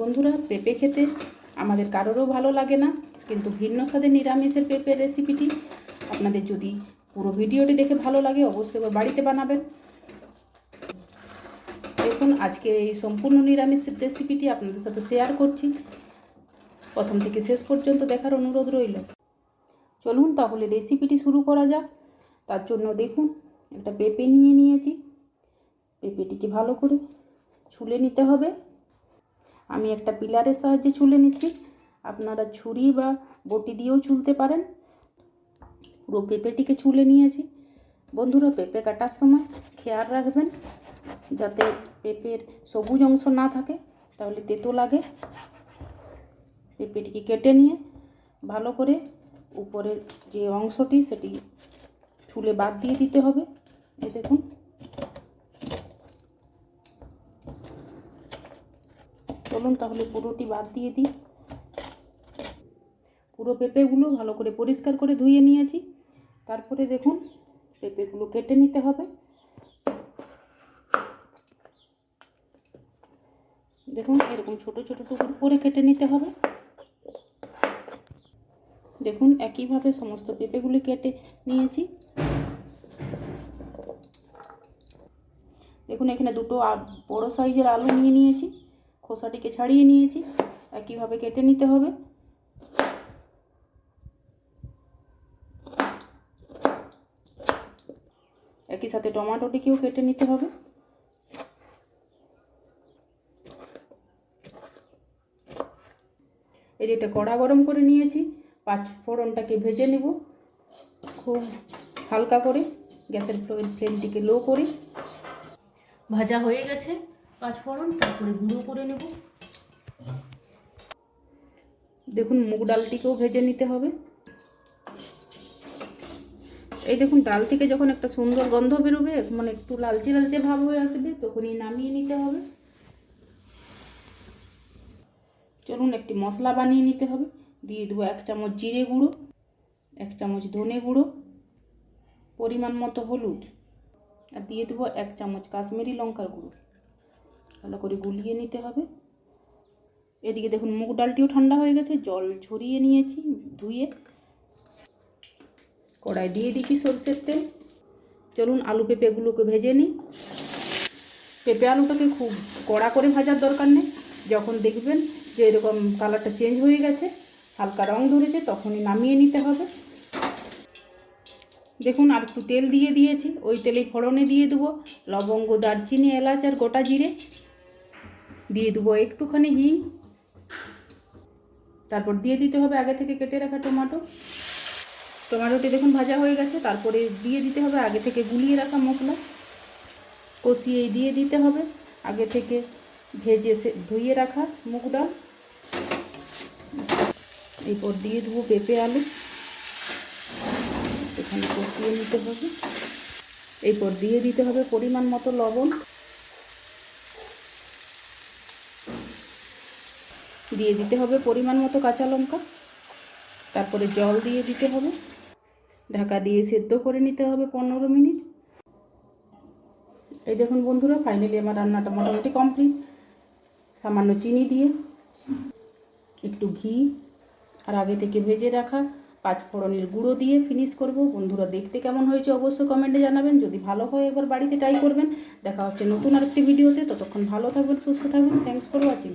বন্ধুরা, পেঁপে খেতে আমাদের কারোরও ভালো লাগে না, কিন্তু ভিন্ন স্বাদের নিরামিষের পেঁপে রেসিপিটি আপনাদের যদি পুরো ভিডিওটি দেখে ভালো লাগে, অবশ্যই বাড়িতে বানাবেন। দেখুন, আজকে এই সম্পূর্ণ নিরামিষ রেসিপিটি আপনাদের সাথে শেয়ার করছি। প্রথম থেকে শেষ পর্যন্ত দেখার অনুরোধ রইল। চলুন তাহলে রেসিপিটি শুরু করা যাক। তার জন্য দেখুন, একটা পেঁপে নিয়ে নিয়েছি। পেঁপেটিকে ভালো করে ছুলে নিতে হবে। আমি একটা পিলারের সাহায্যে ছুলে নিচ্ছি। আপনারা ছুরি বা বটি দিয়েও ছুলতে পারেন। পুরো পেঁপেটিকে ছুলে নিয়েছি। বন্ধুরা, পেঁপে কাটার সময় খেয়াল রাখবেন, যাতে পেঁপের সবুজ অংশ না থাকে, তাহলে তেতো লাগে। পেঁপেটিকে কেটে নিয়ে ভালো করে উপরের যে অংশটি, সেটি ছুলে বাদ দিয়ে দিতে হবে। এই দেখুন। চলুন তাহলে পুরোটি বাদ দিয়ে দিই। পুরো পেঁপেগুলো ভালো করে পরিষ্কার করে ধুয়ে নিয়েছি। তারপরে দেখুন, পেঁপেগুলো কেটে নিতে হবে। দেখুন, এরকম ছোট ছোট টুকরো করে কেটে নিতে হবে। দেখুন, একইভাবে সমস্ত পেঁপেগুলি কেটে নিয়েছি। দেখুন, এখানে দুটো বড় সাইজের আলু নিয়ে নিয়েছি। খোসাটিকে ছাড়িয়ে নিয়েছি। একইভাবে কেটে নিতে হবে? একই সাথে টমাটোটিকেও কেটে নিতে হবে। এই যে একটা কড়া গরম করে নিয়েছি, পাঁচ ফোড়নটাকে ভেজে নেব খুব হালকা করে। গ্যাসের ফ্লে- ফ্লেমটিকে লো করে। ভাজা হয়ে গেছে। পাঁচ ফোড়ন, তারপরে গুঁড়ো করে নেব। দেখুন, মুগ ডালটিকেও ভেজে নিতে হবে। এই দেখুন ডাল থেকে যখন একটা সুন্দর গন্ধ বেরোবে মানে একটু লালচে লালচে ভাব হয়ে আসবে, তখনই নামিয়ে নিতে হবে। চলুন, একটি মশলা বানিয়ে নিতে হবে। দিয়ে দেবো এক চামচ জিরে গুঁড়ো, এক চামচ ধনে গুঁড়ো, পরিমাণ মতো হলুদ, আর দিয়ে দেবো এক চামচ কাশ্মীরি লঙ্কার গুঁড়ো। ভালো করে গুলিয়ে নিতে হবে। এদিকে দেখুন মুগ ডালটিও ঠান্ডা হয়ে গেছে, জল ঝরিয়ে নিয়েছি ধুয়ে। কড়াই দিয়ে দিচ্ছি সরষের তেল। চলুন আলু পেঁপেগুলোকে ভেজে নিই। পেঁপে আলুটাকে খুব কড়া করে ভাজার দরকার নেই। যখন দেখবেন যে এরকম কালারটা চেঞ্জ হয়ে গেছে, হালকা রং ধরেছে, তখনই নামিয়ে নিতে হবে। দেখুন আর একটু তেল দিয়ে দিয়েছি। ওই তেলেই ফোড়নে দিয়ে দেবো। লবঙ্গ, দারচিনি, এলাচ আর গোটা জিরে। দিয়ে দেবো একটুখানি হিং তারপর দিয়ে দিতে হবে আগে থেকে কেটে রাখা টমেটো। টমেটোটি দেখুন ভাজা হয়ে গেছে, তারপরে দিয়ে দিতে হবে আগে থেকে গুলিয়ে রাখা মশলা। কষিয়ে দিয়ে দিতে হবে। আগে থেকে ভেজে সে ধুয়ে রাখা মুগ ডাল। এরপর দিয়ে দেবো পেঁপে আলু। এখানে কষিয়ে নিতে হবে। এরপর দিয়ে দিতে হবে পরিমাণ মতো লবণ। দিয়ে দিতে হবে পরিমাণ মতো কাঁচা লঙ্কা। তারপরে জল দিয়ে দিতে হবে। ঢাকা দিয়ে সেদ্ধ করে নিতে হবে পনেরো মিনিট। এই দেখুন বন্ধুরা ফাইনালি আমার রান্নাটা মোটামুটি কমপ্লিট সামান্য চিনি দিয়ে, একটু ঘি, আর আগে থেকে ভেজে রাখা পাঁচ ফোড়নের গুঁড়ো দিয়ে ফিনিশ করব। বন্ধুরা, দেখতে কেমন হয়েছে অবশ্যই কমেন্টে জানাবেন। যদি ভালো হয় এবার বাড়িতে ট্রাই করবেন। দেখা হচ্ছে নতুন আরেকটি ভিডিওতে ততক্ষণ ভালো থাকবেন, সুস্থ থাকবেন। Thanks for watching